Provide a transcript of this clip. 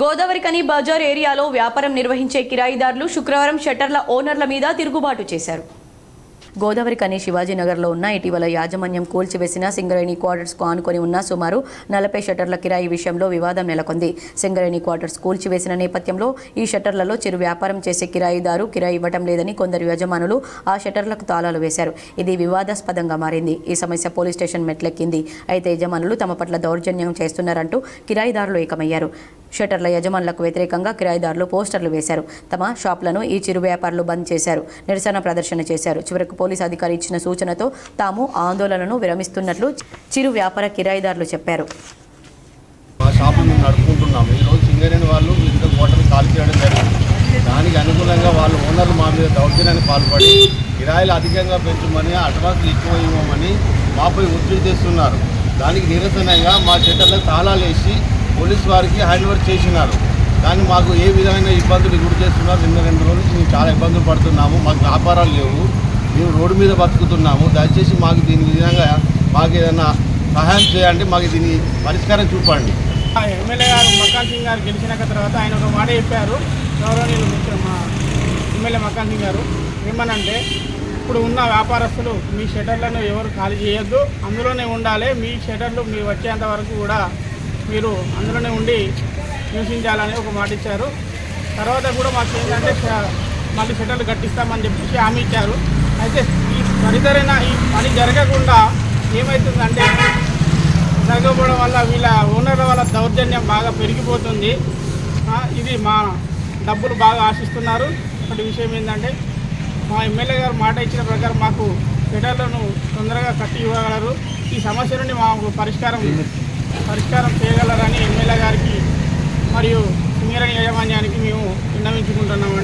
గోదావరికని బజార్ ఏరియాలో వ్యాపారం నిర్వహించే కిరాయిదారులు శుక్రవారం షట్టర్ల ఓనర్ల మీద తిరుగుబాటు చేశారు. గోదావరికని శివాజీనగర్లో ఉన్న ఇటీవల యాజమాన్యం కూల్చివేసిన సింగరేణి క్వార్టర్స్కు ఆనుకొని ఉన్న సుమారు నలభై షట్టర్ల కిరాయి విషయంలో వివాదం నెలకొంది. సింగరేణి క్వార్టర్స్ కూల్చివేసిన నేపథ్యంలో ఈ షట్టర్లలో చిరు వ్యాపారం చేసే కిరాయిదారు కిరాయి ఇవ్వటం లేదని కొందరు యజమానులు ఆ షట్టర్లకు తాళాలు వేశారు. ఇది వివాదాస్పదంగా మారింది. ఈ సమస్య పోలీస్ స్టేషన్ మెట్లెక్కింది. అయితే యజమానులు తమ పట్ల దౌర్జన్యం చేస్తున్నారంటూ కిరాయిదారులు ఏకమయ్యారు. షట్టర్ల యజమానులకు వ్యతిరేకంగా కిరాయిదారులు పోస్టర్లు వేశారు. తమ షాపులను ఈ చిరు వ్యాపారులు బంద్ చేశారు. నిరసన ప్రదర్శన చేశారు. చివరకు పోలీస్ అధికారి ఇచ్చిన సూచనతో తాము ఆందోళనను విరమిస్తున్నట్లు చిరు వ్యాపార కిరాయిదారులు చెప్పారు. మా షాపు మేము నడుపుకుంటున్నాము. ఈరోజు సింగరేణి వాళ్ళు వివిధ హోటల్ ఖాళీ చేయడం జరిగింది. దానికి అనుగుణంగా వాళ్ళు ఓనర్లు మా మీద దౌర్జన్యానికి పాల్పడి కిరాయిలు అధికంగా పెంచమని అడ్వాన్స్లు ఎక్కువ ఇవ్వమని మాపై ఒత్తిడి చేస్తున్నారు దానికి నిరసనగా మా షట్టర్లకు తాళాలు వేసి పోలీస్ వారికి హ్యాండ్ ఓవర్ చేసినారు. కానీ మాకు ఏ విధమైన ఇబ్బందులు గురి చేస్తున్నారు? నిన్న రెండు రోజుల నుంచి మేము చాలా ఇబ్బందులు పడుతున్నాము. మాకు వ్యాపారాలు లేవు. మేము రోడ్డు మీద బతుకుతున్నాము. దయచేసి మాకు దీని విధంగా మాకు ఏదైనా సహాయం చేయండి. మాకు దీని పరిష్కారం చూపండి. ఆ ఎమ్మెల్యే గారు మక్కాన్ సింగ్ గారు గెలిచినాక తర్వాత ఆయన ఒక మాట చెప్పారు. గౌరవనీయులు మా ఎమ్మెల్యే మక్కాన్ సింగ్ గారు. ఏమనంటే ఇప్పుడు ఉన్న వ్యాపారస్తులు మీ షటర్లను ఎవరు ఖాళీ చేయొద్దు. అందులోనే ఉండాలి. మీ షటర్లు మీరు వచ్చేంత వరకు కూడా మీరు అందులోనే ఉండి నివసించాలని ఒక మాట ఇచ్చారు. తర్వాత కూడా మాకు ఏంటంటే మళ్ళీ సెటర్లు కట్టిస్తామని చెప్పేసి హామీ ఇచ్చారు. అయితే ఈ పరిధరైన ఈ పని జరగకుండా ఏమవుతుందంటే జరగకపోవడం వల్ల వీళ్ళ ఓనర్ల వల్ల దౌర్జన్యం బాగా పెరిగిపోతుంది. ఇది మా డబ్బులు బాగా ఆశిస్తున్నారు. ఒకటి విషయం ఏంటంటే మా ఎమ్మెల్యే గారు మాట ఇచ్చిన ప్రకారం మాకు సెటర్లను తొందరగా కట్టి ఇవ్వగలరు. ఈ సమస్య నుండి మాకు పరిష్కారం పరిష్కారం చేయగలరని ఎమ్మెల్యే గారికి మరియు సింగరేణి యాజమాన్యానికి మేము విన్నవించుకుంటున్నామండి.